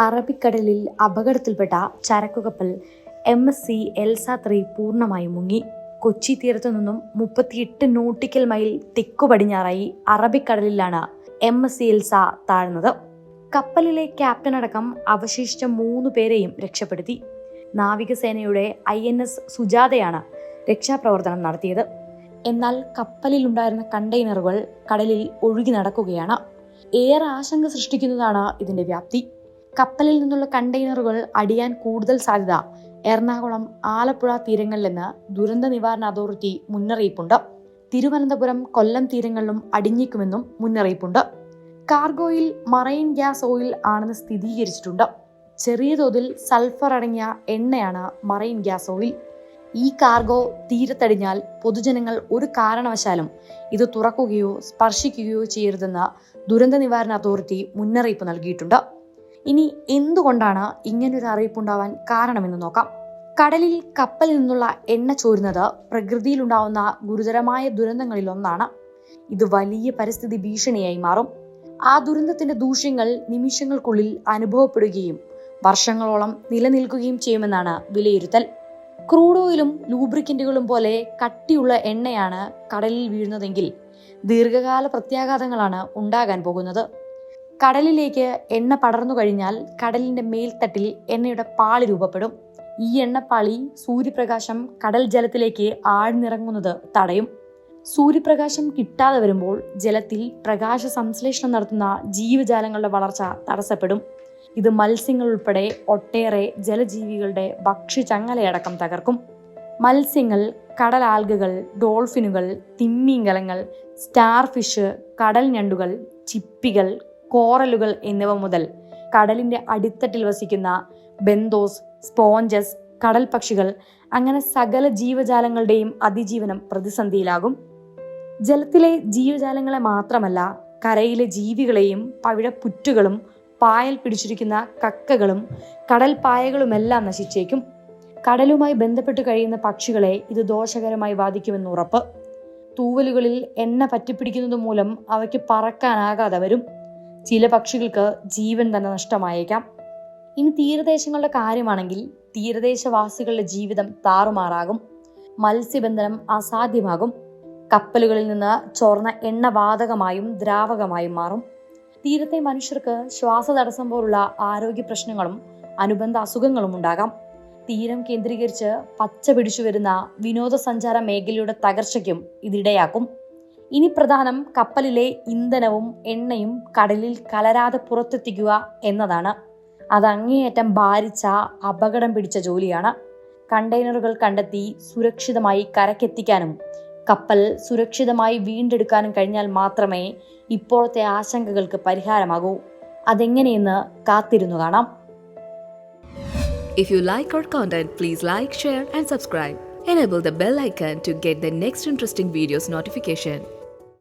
അറബിക്കടലിൽ അപകടത്തിൽപ്പെട്ട ചരക്കുകപ്പൽ M S C Elsa three പൂർണമായും മുങ്ങി. കൊച്ചി തീരത്തു നിന്നും മുപ്പത്തിയെട്ട് നോട്ടിക്കൽ മൈൽ തെക്കു പടിഞ്ഞാറായി അറബിക്കടലിലാണ് എം എസ് സി എൽസ താഴ്ന്നത്. കപ്പലിലെ ക്യാപ്റ്റൻ അടക്കം അവശേഷിച്ച മൂന്ന് പേരെയും രക്ഷപ്പെടുത്തി. നാവികസേനയുടെ ഐ എൻ എസ് സുജാതയാണ് രക്ഷാപ്രവർത്തനം നടത്തിയത്. എന്നാൽ കപ്പലിലുണ്ടായിരുന്ന കണ്ടെയ്നറുകൾ കടലിൽ ഒഴുകി നടക്കുകയാണ്. ഏറെ ആശങ്ക സൃഷ്ടിക്കുന്നതാണ് ഇതിന്റെ വ്യാപ്തി. കപ്പലിൽ നിന്നുള്ള കണ്ടെയ്നറുകൾ അടിയാൻ കൂടുതൽ സാധ്യത. എറണാകുളം ആലപ്പുഴ തീരങ്ങളിലെന്ന് ദുരന്ത നിവാരണ അതോറിറ്റി മുന്നറിയിപ്പുണ്ട്. തിരുവനന്തപുരം കൊല്ലം തീരങ്ങളിലും അടിഞ്ഞേക്കുമെന്നും മുന്നറിയിപ്പുണ്ട്. കാർഗോയിൽ മറൈൻ ഗ്യാസ് ഓയിൽ ആണെന്ന് സ്ഥിരീകരിച്ചിട്ടുണ്ട്. ചെറിയ തോതിൽ സൾഫർ അടങ്ങിയ എണ്ണയാണ് മറൈൻ ഗ്യാസ് ഓയിൽ. ഈ കാർഗോ തീരത്തടിഞ്ഞാൽ പൊതുജനങ്ങൾ ഒരു കാരണവശാലും ഇത് തുറക്കുകയോ സ്പർശിക്കുകയോ ചെയ്യരുതെന്ന് ദുരന്ത നിവാരണ അതോറിറ്റി മുന്നറിയിപ്പ് നൽകിയിട്ടുണ്ട്. ഇനി എന്തുകൊണ്ടാണ് ഇങ്ങനൊരു അറിയിപ്പുണ്ടാവാൻ കാരണമെന്ന് നോക്കാം. കടലിൽ കപ്പലിൽ നിന്നുള്ള എണ്ണ ചോരുന്നത് പ്രകൃതിയിലുണ്ടാവുന്ന ഗുരുതരമായ ദുരന്തങ്ങളിൽ ഒന്നാണ് ഇത് വലിയ പരിസ്ഥിതി ഭീഷണിയായി മാറും. ആ ദുരന്തത്തിന്റെ ദൂഷ്യങ്ങൾ നിമിഷങ്ങൾക്കുള്ളിൽ അനുഭവപ്പെടുകയും വർഷങ്ങളോളം നിലനിൽക്കുകയും ചെയ്യുമെന്നാണ് വിലയിരുത്തൽ. ക്രൂഡ് ഓയിലും ലൂബ്രിക്കന്റുകളും പോലെ കട്ടിയുള്ള എണ്ണയാണ് കടലിൽ വീഴുന്നതെങ്കിൽ ദീർഘകാല പ്രത്യാഘാതങ്ങളാണ് ഉണ്ടാകാൻ പോകുന്നത്. കടലിലേക്ക് എണ്ണ പടർന്നു കഴിഞ്ഞാൽ കടലിന്റെ മേൽത്തട്ടിൽ എണ്ണയുടെ പാളി രൂപപ്പെടും. ഈ എണ്ണപ്പാളി സൂര്യപ്രകാശം കടൽ ജലത്തിലേക്ക് ആഴ്ന്നിറങ്ങുന്നത് തടയും. സൂര്യപ്രകാശം കിട്ടാതെ വരുമ്പോൾ ജലത്തിൽ പ്രകാശ സംശ്ലേഷണം നടത്തുന്ന ജീവജാലങ്ങളുടെ വളർച്ച തടസ്സപ്പെടും. ഇത് മത്സ്യങ്ങൾ ഉൾപ്പെടെ ഒട്ടേറെ ജലജീവികളുടെ ഭക്ഷ്യചങ്ങലയടക്കം തകർക്കും. മത്സ്യങ്ങൾ കടൽ ആൽഗകൾ ഡോൾഫിനുകൾ തിമ്മീങ്കലങ്ങൾ സ്റ്റാർ ഫിഷ് കടൽ ഞണ്ടുകൾ ചിപ്പികൾ കോറലുകൾ എന്നിവ മുതൽ കടലിന്റെ അടിത്തട്ടിൽ വസിക്കുന്ന ബെന്തോസ് സ്പോഞ്ചസ് കടൽ പക്ഷികൾ അങ്ങനെ സകല ജീവജാലങ്ങളുടെയും അതിജീവനം പ്രതിസന്ധിയിലാകും. ജലത്തിലെ ജീവജാലങ്ങളെ മാത്രമല്ല കരയിലെ ജീവികളെയും പവിഴപ്പുറ്റുകളും പായൽ പിടിച്ചിരിക്കുന്ന കക്കകളും കടൽ പായകളുമെല്ലാം നശിച്ചേക്കും. കടലുമായി ബന്ധപ്പെട്ട് കഴിയുന്ന പക്ഷികളെ ഇത് ദോഷകരമായി ബാധിക്കുമെന്ന് ഉറപ്പ്. തൂവലുകളിൽ എണ്ണ പറ്റിപ്പിടിക്കുന്നത് മൂലം അവയ്ക്ക് പറക്കാനാകാതെ വരും. ചില പക്ഷികൾക്ക് ജീവൻ തന്നെ നഷ്ടമായേക്കാം. ഇനി തീരദേശങ്ങളുടെ കാര്യമാണെങ്കിൽ തീരദേശവാസികളുടെ ജീവിതം താറുമാറാകും. മത്സ്യബന്ധനം അസാധ്യമാകും. കപ്പലുകളിൽ നിന്ന് ചോർന്ന എണ്ണ വാതകമായും ദ്രാവകമായും മാറും. തീരത്തെ മനുഷ്യർക്ക് ശ്വാസതടസ്സം പോലുള്ള ആരോഗ്യ പ്രശ്നങ്ങളും അനുബന്ധ അസുഖങ്ങളും ഉണ്ടാകാം. തീരം കേന്ദ്രീകരിച്ച് പച്ച പിടിച്ചു വരുന്ന വിനോദസഞ്ചാര മേഖലയുടെ തകർച്ചയ്ക്കും ഇതിടയാക്കും. ഇനി പ്രധാനം കപ്പലിലെ ഇന്ധനവും എണ്ണയും കടലിൽ കലരാതെ പുറത്തെത്തിക്കുക എന്നതാണ്. അത് അങ്ങേയറ്റം ഭാരിച്ച അപകടം പിടിച്ച ജോലിയാണ്. കണ്ടെയ്നറുകൾ കണ്ടെത്തി സുരക്ഷിതമായി കരക്കെത്തിക്കാനും കപ്പൽ സുരക്ഷിതമായി വീണ്ടെടുക്കാനും കഴിഞ്ഞാൽ മാത്രമേ ഇപ്പോഴത്തെ ആശങ്കകൾക്ക് പരിഹാരമാകൂ. അതെങ്ങനെയെന്ന് കാത്തിരുന്നു കാണാം. If you like our content please like share and subscribe Enable the bell icon to get the next interesting videos notification.